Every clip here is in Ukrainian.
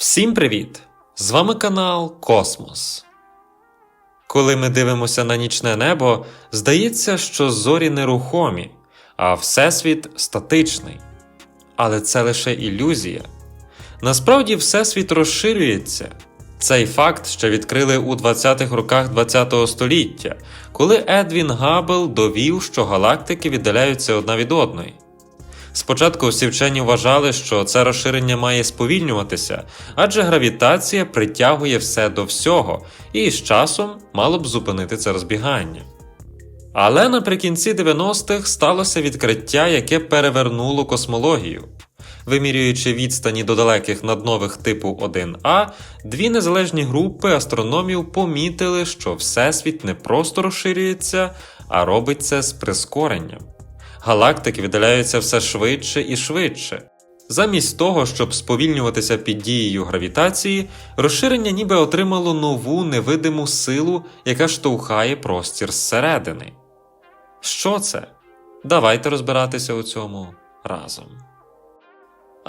Всім привіт! З вами канал Космос. Коли ми дивимося на нічне небо, здається, що зорі нерухомі, а Всесвіт статичний. Але це лише ілюзія. Насправді, Всесвіт розширюється. Цей факт ще відкрили у 20-х роках ХХ століття, коли Едвін Габбл довів, що галактики віддаляються одна від одної. Спочатку всі вчені вважали, що це розширення має сповільнюватися, адже гравітація притягує все до всього, і з часом мало б зупинити це розбігання. Але наприкінці 90-х сталося відкриття, яке перевернуло космологію. Вимірюючи відстані до далеких наднових типу 1А, дві незалежні групи астрономів помітили, що Всесвіт не просто розширюється, а робить це з прискоренням галактики віддаляються все швидше і швидше. Замість того, щоб сповільнюватися під дією гравітації, розширення ніби отримало нову невидиму силу, яка штовхає простір зсередини. Що це? Давайте розбиратися у цьому разом.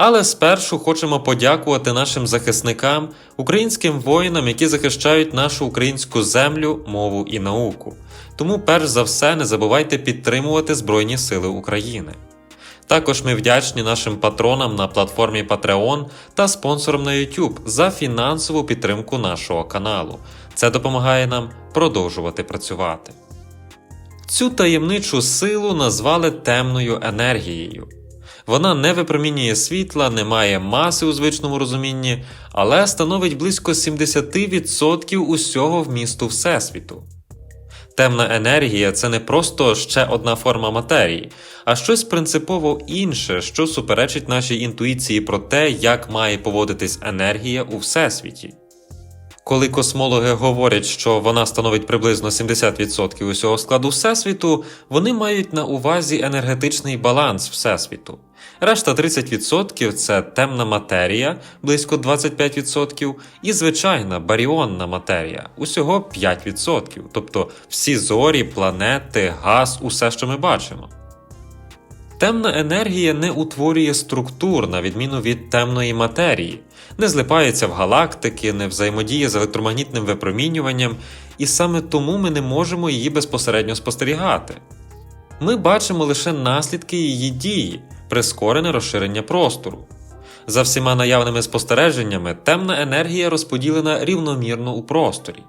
Але спершу хочемо подякувати нашим захисникам, українським воїнам, які захищають нашу українську землю, мову і науку. Тому, перш за все, не забувайте підтримувати Збройні Сили України. Також ми вдячні нашим патронам на платформі Patreon та спонсорам на YouTube за фінансову підтримку нашого каналу. Це допомагає нам продовжувати працювати. Цю таємничу силу назвали темною енергією. Вона не випромінює світла, не має маси у звичному розумінні, але становить близько 70% усього вмісту Всесвіту. Темна енергія це не просто ще одна форма матерії, а щось принципово інше, що суперечить нашій інтуїції про те, як має поводитись енергія у всесвіті. Коли космологи говорять, що вона становить приблизно 70% усього складу Всесвіту, вони мають на увазі енергетичний баланс Всесвіту. Решта 30% це темна матерія, близько 25%, і звичайна баріонна матерія, усього 5%, тобто всі зорі, планети, газ, усе, що ми бачимо. Темна енергія не утворює структур, на відміну від темної матерії, не злипається в галактики, не взаємодіє з електромагнітним випромінюванням, і саме тому ми не можемо її безпосередньо спостерігати. Ми бачимо лише наслідки її дії, прискорене розширення простору. За всіма наявними спостереженнями, темна енергія розподілена рівномірно у просторі.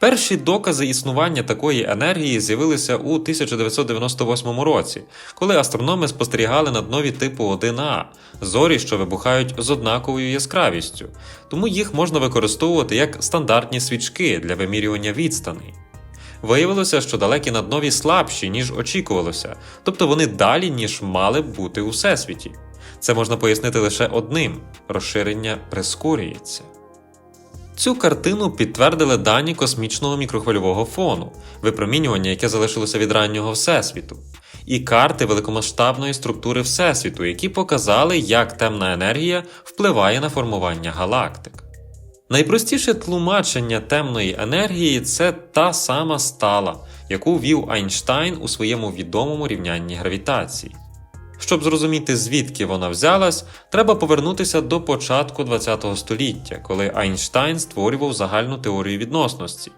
Перші докази існування такої енергії з'явилися у 1998 році, коли астрономи спостерігали над нові типу 1А зорі, що вибухають з однаковою яскравістю, тому їх можна використовувати як стандартні свічки для вимірювання відстаней. Виявилося, що далекі наднові слабші, ніж очікувалося, тобто вони далі, ніж мали б бути у всесвіті. Це можна пояснити лише одним розширення прискорюється. Цю картину підтвердили дані космічного мікрохвильового фону, випромінювання, яке залишилося від раннього Всесвіту, і карти великомасштабної структури Всесвіту, які показали, як темна енергія впливає на формування галактик. Найпростіше тлумачення темної енергії це та сама стала, яку ввів Айнштайн у своєму відомому рівнянні гравітації. Щоб зрозуміти, звідки вона взялась, треба повернутися до початку ХХ століття, коли Айнштайн створював загальну теорію відносності.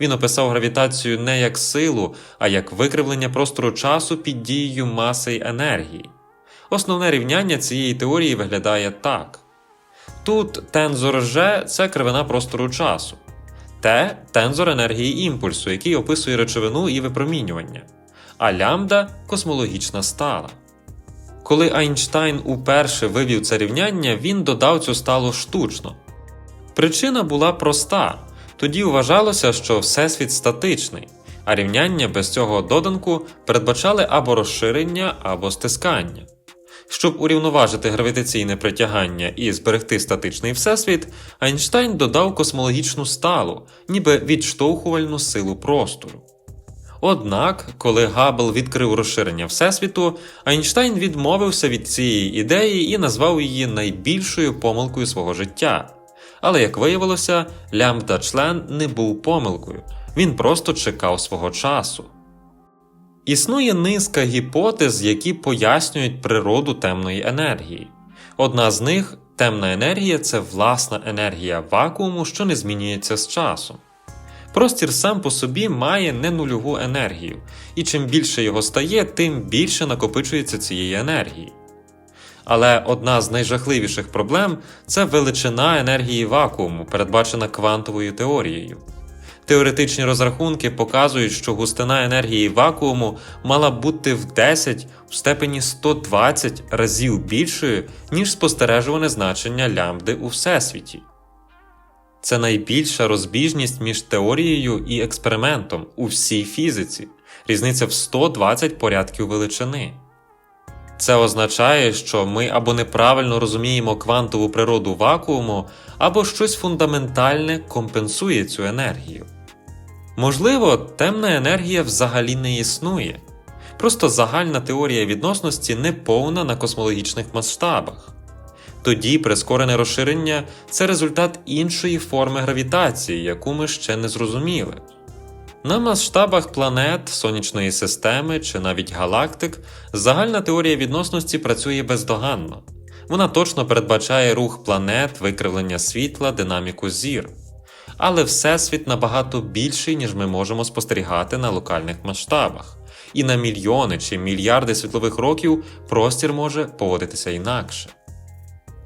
Він описав гравітацію не як силу, а як викривлення простору часу під дією маси й енергії. Основне рівняння цієї теорії виглядає так: тут тензор G – це кривина простору часу, Т тензор енергії імпульсу, який описує речовину і випромінювання, а лямбда космологічна стала. Коли Айнштайн уперше вивів це рівняння, він додав цю сталу штучно. Причина була проста: тоді вважалося, що Всесвіт статичний, а рівняння без цього доданку передбачали або розширення, або стискання. Щоб урівноважити гравітаційне притягання і зберегти статичний всесвіт, Айнштайн додав космологічну сталу, ніби відштовхувальну силу простору. Однак, коли Габбл відкрив розширення Всесвіту, Айнштайн відмовився від цієї ідеї і назвав її найбільшою помилкою свого життя. Але, як виявилося, лямбда член не був помилкою, він просто чекав свого часу. Існує низка гіпотез, які пояснюють природу темної енергії. Одна з них Темна енергія це власна енергія вакууму, що не змінюється з часом. Простір сам по собі має не нульову енергію, і чим більше його стає, тим більше накопичується цієї енергії. Але одна з найжахливіших проблем це величина енергії вакууму, передбачена квантовою теорією. Теоретичні розрахунки показують, що густина енергії вакууму мала бути в 10 в степені 120 разів більшою, ніж спостережуване значення лямбди у всесвіті. Це найбільша розбіжність між теорією і експериментом у всій фізиці, різниця в 120 порядків величини. Це означає, що ми або неправильно розуміємо квантову природу вакууму, або щось фундаментальне компенсує цю енергію. Можливо, темна енергія взагалі не існує. Просто загальна теорія відносності не повна на космологічних масштабах. Тоді прискорене розширення це результат іншої форми гравітації, яку ми ще не зрозуміли. На масштабах планет, сонячної системи чи навіть галактик загальна теорія відносності працює бездоганно. Вона точно передбачає рух планет, викривлення світла, динаміку зір. Але Всесвіт набагато більший, ніж ми можемо спостерігати на локальних масштабах. І на мільйони чи мільярди світлових років простір може поводитися інакше.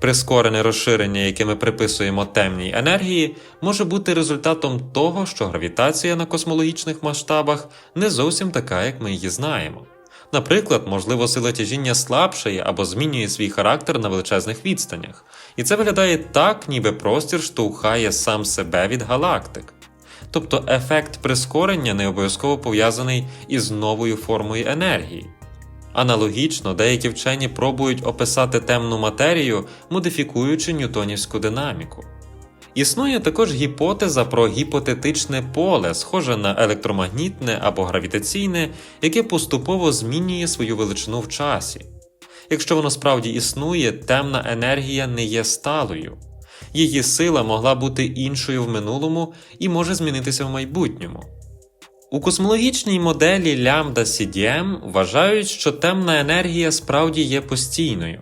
Прискорене розширення, яке ми приписуємо темній енергії, може бути результатом того, що гравітація на космологічних масштабах не зовсім така, як ми її знаємо. Наприклад, можливо, сила тяжіння слабшає або змінює свій характер на величезних відстанях, і це виглядає так, ніби простір штовхає сам себе від галактик. Тобто ефект прискорення не обов'язково пов'язаний із новою формою енергії. Аналогічно, деякі вчені пробують описати темну матерію, модифікуючи ньютонівську динаміку. Існує також гіпотеза про гіпотетичне поле, схоже на електромагнітне або гравітаційне, яке поступово змінює свою величину в часі. Якщо воно справді існує, темна енергія не є сталою. Її сила могла бути іншою в минулому і може змінитися в майбутньому. У космологічній моделі лямбда CDM вважають, що темна енергія справді є постійною.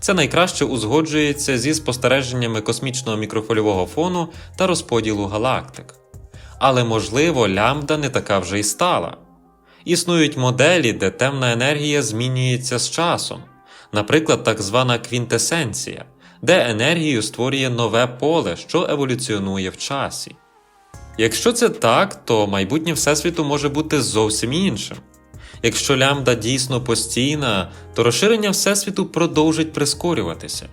Це найкраще узгоджується зі спостереженнями космічного мікрофольового фону та розподілу галактик. Але можливо, лямбда не така вже й стала. Існують моделі, де темна енергія змінюється з часом, наприклад, так звана квінтесенція, де енергію створює нове поле, що еволюціонує в часі. Якщо це так, то майбутнє Всесвіту може бути зовсім іншим. Якщо лямбда дійсно постійна, то розширення Всесвіту продовжить прискорюватися.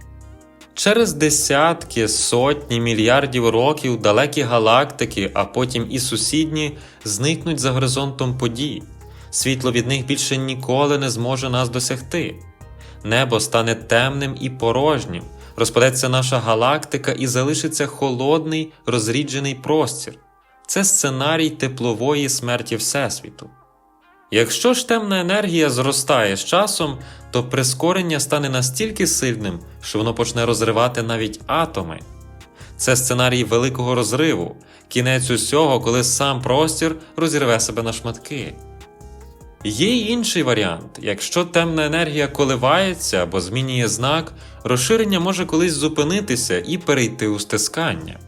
Через десятки, сотні мільярдів років далекі галактики, а потім і сусідні, зникнуть за горизонтом подій. Світло від них більше ніколи не зможе нас досягти. Небо стане темним і порожнім, розпадеться наша галактика і залишиться холодний, розріджений простір. Це сценарій теплової смерті Всесвіту. Якщо ж темна енергія зростає з часом, то прискорення стане настільки сильним, що воно почне розривати навіть атоми. Це сценарій великого розриву, кінець усього, коли сам простір розірве себе на шматки. Є й інший варіант: якщо темна енергія коливається або змінює знак, розширення може колись зупинитися і перейти у стискання.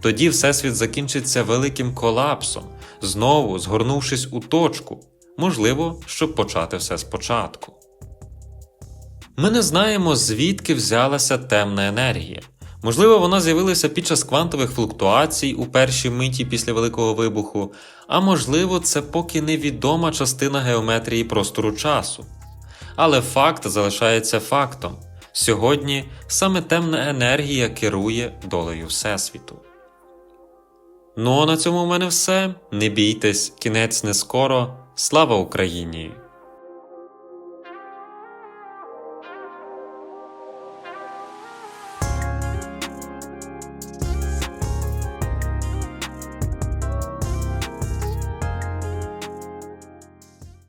Тоді Всесвіт закінчиться великим колапсом, знову згорнувшись у точку, можливо, щоб почати все спочатку. Ми не знаємо, звідки взялася темна енергія. Можливо, вона з'явилася під час квантових флуктуацій у першій миті після Великого вибуху, а можливо, це поки невідома частина геометрії простору часу. Але факт залишається фактом сьогодні саме темна енергія керує долею Всесвіту. Ну а на цьому у мене все. Не бійтесь, кінець не скоро. Слава Україні!